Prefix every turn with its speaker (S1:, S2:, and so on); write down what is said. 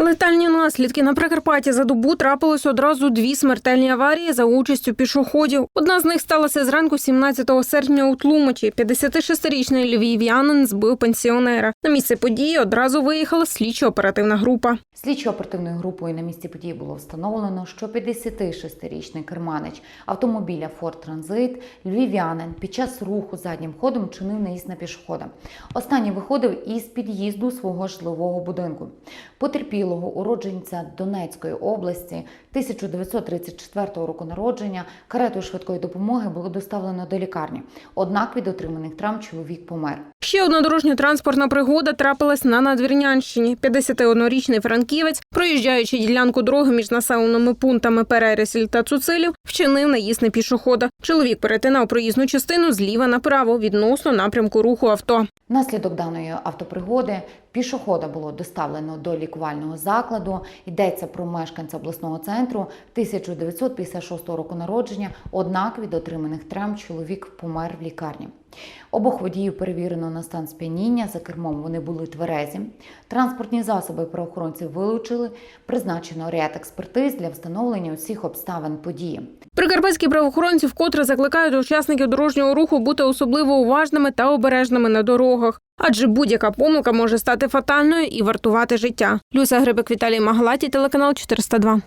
S1: Летальні наслідки на Прикарпатті за добу трапилось одразу дві смертельні аварії за участю пішоходів. Одна з них сталася зранку 17 серпня у Тлумачі. 56-річний львів'янин збив пенсіонера. На місце події одразу виїхала слідчо-оперативна група.
S2: Слідчо-оперативною групою на місці події було встановлено, що 56-річний керманич автомобіля Форд Транзит львів'янин під час руху заднім ходом чинив наїзд на пішохода. Останній виходив із під'їзду свого житлового будинку. Потерпілого уродженця Донецької області 1934 року народження каретою швидкої допомоги було доставлено до лікарні. Однак від отриманих травм чоловік помер.
S1: Ще одна дорожньо-транспортна пригода трапилась на Надвірнянщині. 51-річний франківець, проїжджаючи ділянку дороги між населеними пунктами Перересіль та Цуцилів, вчинив наїзд на пішохода. Чоловік перетинав проїзну частину зліва направо відносно напрямку руху авто.
S2: Внаслідок даної автопригоди пішохода було доставлено до лікувального закладу. Йдеться про мешканця обласного центру 1956 року народження. Однак від отриманих травм чоловік помер в лікарні. Обох водіїв перевірено на стан сп'яніння. За кермом вони були тверезі. Транспортні засоби правоохоронці вилучили. Призначено ряд експертиз для встановлення усіх обставин події.
S1: Прикарпатські правоохоронці вкотре закликають учасників дорожнього руху бути особливо уважними та обережними на дорогах, адже будь-яка помилка може стати фатальною і вартувати життя. Люся Грибик Віталій Магалаті, телеканал 402.